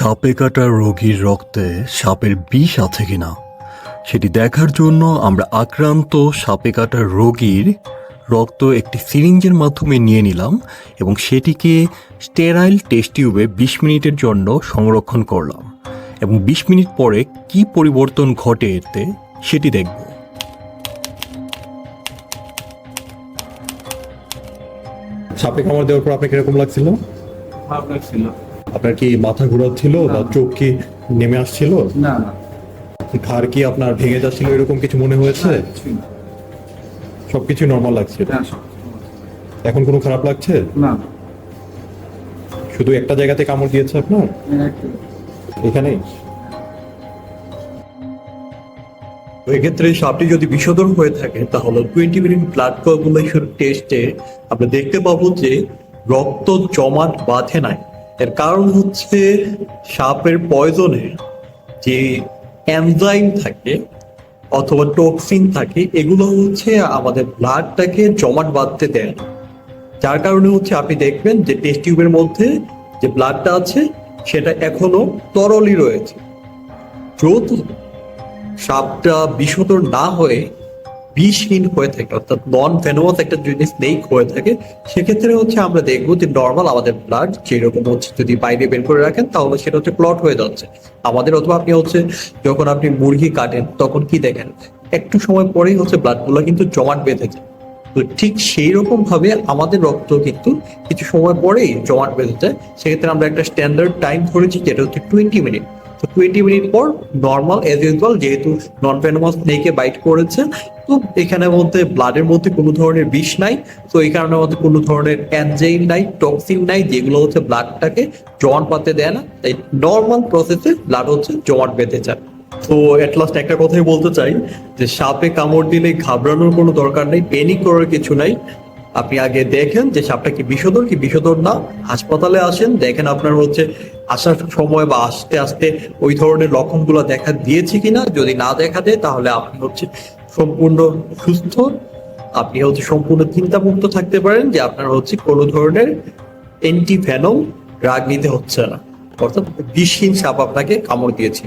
সাপে কাটা রোগীর রক্তে সাপের বিষ আছে কিনা সেটি দেখার জন্য আমরা আক্রান্ত সাপে কাটা রোগীর রক্ত একটি সিরিঞ্জের মাধ্যমে নিয়ে নিলাম এবং সেটিকে স্টেরাইল টেস্ট টিউবে বিশ মিনিটের জন্য সংরক্ষণ করলাম এবং বিশ মিনিট পরে কি পরিবর্তন ঘটে এতে সেটি দেখব। সাপে কামড় দেওয়ার পর আপনার কীরকম লাগছিল? খারাপ লাগছিল। আপনার কি মাথা ঘোরাচ্ছিল বা চোখ কি নেমে আসছিল? না না। ঘাড় কি আপনার ভেঙে যাচ্ছিল এরকম কিছু মনে হয়েছে? সবকিছু নর্মাল লাগছে? হ্যাঁ, এখন কোনো খারাপ লাগছে? না। শুধু একটা জায়গাতে কামড় দিয়েছে আপনার? না, একটু- এখানেই? এক্ষেত্রে সাপটি যদি বিষধর হয়ে থাকে তাহলে টোয়েন্টি মিনিট ব্লাড কোয়াগুলেশন টেস্টে আমরা দেখতে পাবো যে রক্ত জমাট বাঁধে নাই। এর কারণ হচ্ছে সাপের পয়জনে যে এনজাইম থাকে অথবা টক্সিন থাকে, এগুলো হচ্ছে আমাদের ব্লাডটাকে জমাট বাঁধতে দেয় না। যার কারণে হচ্ছে আপনি দেখবেন যে টেস্ট টিউবের মধ্যে যে ব্লাডটা আছে, সেটা এখনও তরলই রয়েছে। যেহেতু সাপটা বিষধর না হয়ে বিষহীন হয়ে থাকে, অর্থাৎ নন ভেনোমাস একটা যদি স্নেক হয়ে থাকে। সেক্ষেত্রে হচ্ছে আমরা দেখব যে নর্মাল আমাদের ব্লাড যেরকম হচ্ছে, যদি বাইরে বের করে রাখেন, তাহলে সেটা হচ্ছে ক্লট হয়ে যাচ্ছে। আমাদের অথবা আপনি হচ্ছে যখন আপনি মুরগি কাটেন, তখন কি দেখেন? একটু সময় পরেই হচ্ছে ব্লাডগুলো কিন্তু জমাট বেঁধে যায়। তো ঠিক সেই রকম ভাবে আমাদের রক্ত কিন্তু কিছু সময় পরেই জমাট বেঁধে যায়। সেক্ষেত্রে আমরা একটা স্ট্যান্ডার্ড টাইম ধরেছি, যেটা হচ্ছে টোয়েন্টি মিনিট তো টোয়েন্টি মিনিট পর নর্মাল এজ ইউজুয়াল যেহেতু নন ভেনোমাস স্নেকে বাইট করেছে, তো এখানে মধ্যে ব্লাডের মধ্যে কোনো ধরনের বিষ নাই, তো এই কারণে মধ্যে কোনো ধরনের অ্যানজাইম নাই টক্সিন নাই, যেগুলো হচ্ছে ব্লাডটাকে জমাট পাতে দেয় না, তাই নর্মাল প্রসেসে ব্লাড হচ্ছে জমাট বেঁধে যায়। তো এট লাস্ট একটা কথাই বলতে চাই, যে সাপে কামড় দিলে ঘাবড়ানোর কোনো দরকার নেই পেনিক করার কিছু নাই। আপনি আগে দেখেন যে সাপটা কি বিষধর কি বিষধর না। হাসপাতালে আসেন, দেখেন আপনার হচ্ছে আসার সময় বা আস্তে আস্তে ওই ধরনের লক্ষণগুলো দেখা দিয়েছে কিনা যদি না দেখা দেয়, তাহলে আপনি হচ্ছে সম্পূর্ণ সুস্থ। আপনি হচ্ছে সম্পূর্ণ চিন্তামুক্ত থাকতে পারেন যে আপনার হচ্ছে কোনো ধরনের অ্যান্টি ভ্যানম রাগ নিতে হচ্ছে না। অর্থাৎ বিষহীন সাপ আপনাকে কামড় দিয়েছে।